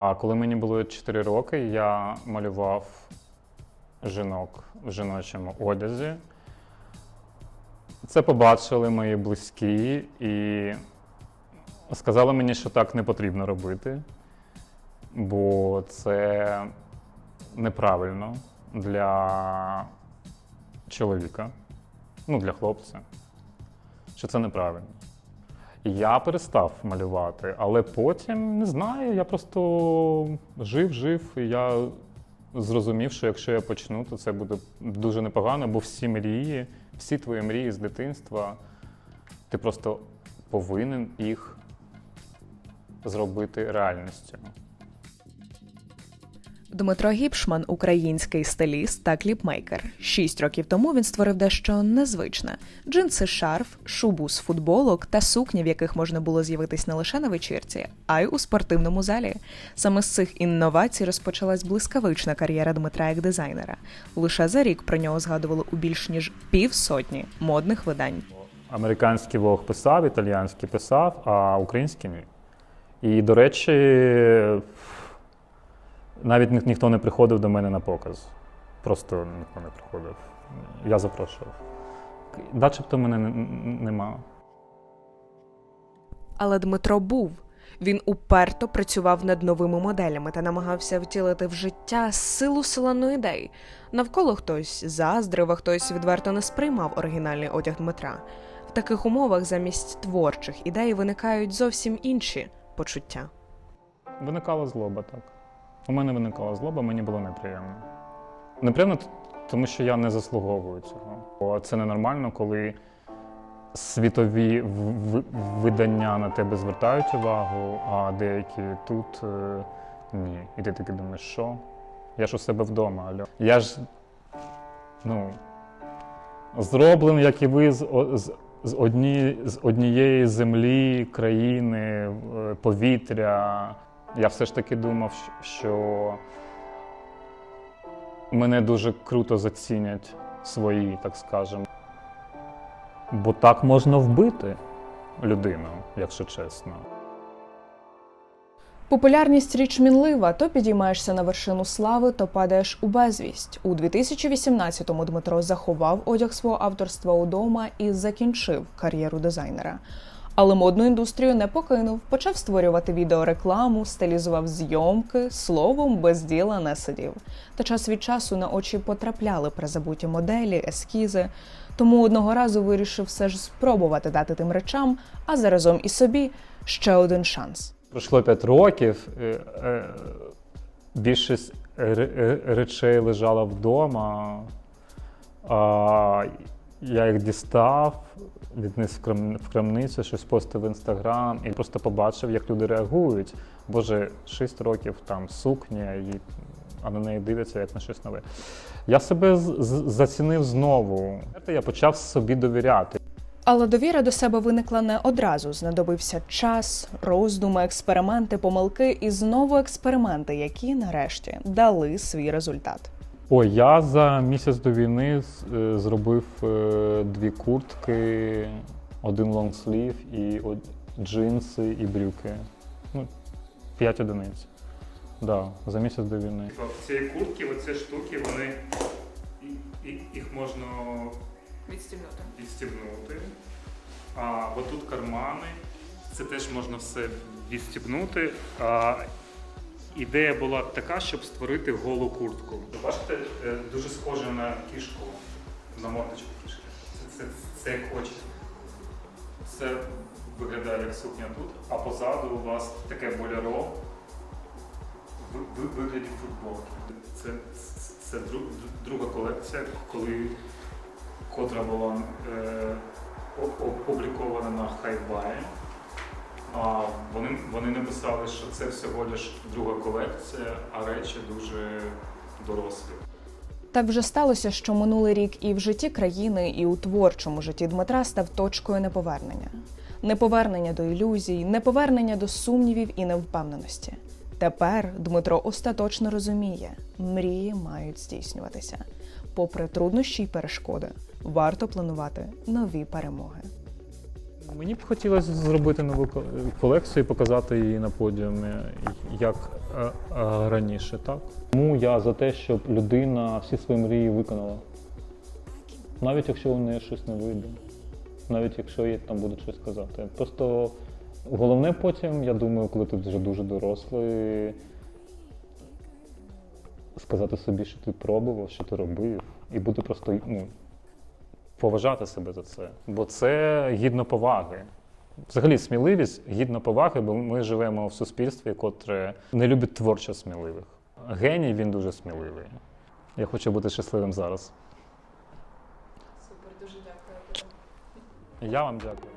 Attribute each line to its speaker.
Speaker 1: А коли мені було 4 роки, я малював жінок в жіночому одязі. Це побачили мої близькі і сказали мені, що так не потрібно робити, бо це неправильно для чоловіка, ну, для хлопця, що це неправильно. Я перестав малювати, але потім не знаю, я просто жив, жив, і я зрозумів, що якщо я почну, то це буде дуже непогано, бо всі мрії, всі твої мрії з дитинства, ти просто повинен їх зробити реальністю.
Speaker 2: Дмитро Гіпшман український стиліст та кліпмейкер. Шість років тому він створив дещо незвичне: джинси, шарф, шубу з футболок та сукні, в яких можна було з'явитись не лише на вечірці, а й у спортивному залі. Саме з цих інновацій розпочалась блискавична кар'єра Дмитра як дизайнера. Лише за рік про нього згадували у більш ніж півсотні модних видань.
Speaker 1: Американський вог писав, італіянський писав, а український ні. І, до речі, навіть ні- ніхто не приходив до мене на показ. Просто ніхто не приходив. Я запрошував. Начебто мене нема.
Speaker 2: Але Дмитро був. Він уперто працював над новими моделями та намагався втілити в життя силу селену ідей. Навколо хтось заздрив, а хтось відверто не сприймав оригінальний одяг Дмитра. В таких умовах замість творчих ідей виникають зовсім інші почуття.
Speaker 1: Виникала злоба, так. У мене виникала злоба, мені було неприємно. Неприємно, тому що я не заслуговую цього. Бо це ненормально, коли світові видання на тебе звертають увагу, а деякі тут е, ні. І ти таки думаєш, що? Я ж у себе вдома, алло. Я ж ну, зроблений, як і ви, з, з, з, одні, з однієї землі, країни, е, повітря. Я все ж таки думав, що мене дуже круто зацінять свої, так скажемо. Бо так можна вбити людину, якщо чесно.
Speaker 2: Популярність річ мінлива, то підіймаєшся на вершину слави, то падаєш у безвість. У 2018-му Дмитро заховав одяг свого авторства удома і закінчив кар'єру дизайнера. Але модну індустрію не покинув, почав створювати відеорекламу, стилізував зйомки, словом, без діла не сидів. Та час від часу на очі потрапляли призабуті моделі, ескізи. Тому одного разу вирішив все ж спробувати дати тим речам, а заразом і собі ще один шанс.
Speaker 1: Пройшло 5 років, е, е, більшість ре- ре- речей лежала вдома. Я їх дістав, відніс в крам- в крамницю, щось постив в інстаграм і просто побачив, як люди реагують. Боже, 6 років там сукня, і, а на неї дивляться як на щось нове. Я себе зацінив знову. Я почав собі довіряти.
Speaker 2: Але довіра до себе виникла не одразу. Знадобився час, роздуми, експерименти, помилки і знову експерименти, які нарешті дали свій результат.
Speaker 1: Ой, я за місяць до війни е, зробив е, дві куртки, один лонгслів і джинси і брюки. Ну, п'ять одиниць. Да, за місяць до війни. Ці куртки, оці штуки, вони їх можна
Speaker 2: Відстібнути.
Speaker 1: відстібнути. А отут кармани. Це теж можна все відстібнути. А, ідея була така, щоб створити голу куртку. Бачите, е, дуже схоже на кішку, на мордочку кішки. Це, це, це як очі. Це виглядає як сукня тут, а позаду у вас таке боляро в, вигляді футболки. Це, це, це дру- друга колекція, коли котра була е, опублікована на Хайбаї. А вони, вони написали, що це всього лиш друга колекція, а речі дуже дорослі.
Speaker 2: Так вже сталося, що минулий рік і в житті країни, і у творчому житті Дмитра став точкою неповернення. Неповернення до ілюзій, неповернення до сумнівів і невпевненості. Тепер Дмитро остаточно розуміє, мрії мають здійснюватися. Попри труднощі й перешкоди, варто планувати нові перемоги.
Speaker 1: Мені б хотілося зробити нову колекцію і показати її на подіумі, як е, е, раніше, так? Тому я за те, щоб людина всі свої мрії виконала. Навіть якщо у неї щось не вийде, навіть якщо їй там будуть щось казати. Просто головне потім, я думаю, коли ти вже дуже дорослий, сказати собі, що ти пробував, що ти робив, і бути просто ну, поважати себе за це. Бо це гідно поваги. Взагалі, сміливість гідно поваги, бо ми живемо в суспільстві, котре не любить творчо сміливих. Геній він дуже сміливий. Я хочу бути щасливим зараз.
Speaker 3: Супер, дуже дякую.
Speaker 1: Я вам дякую.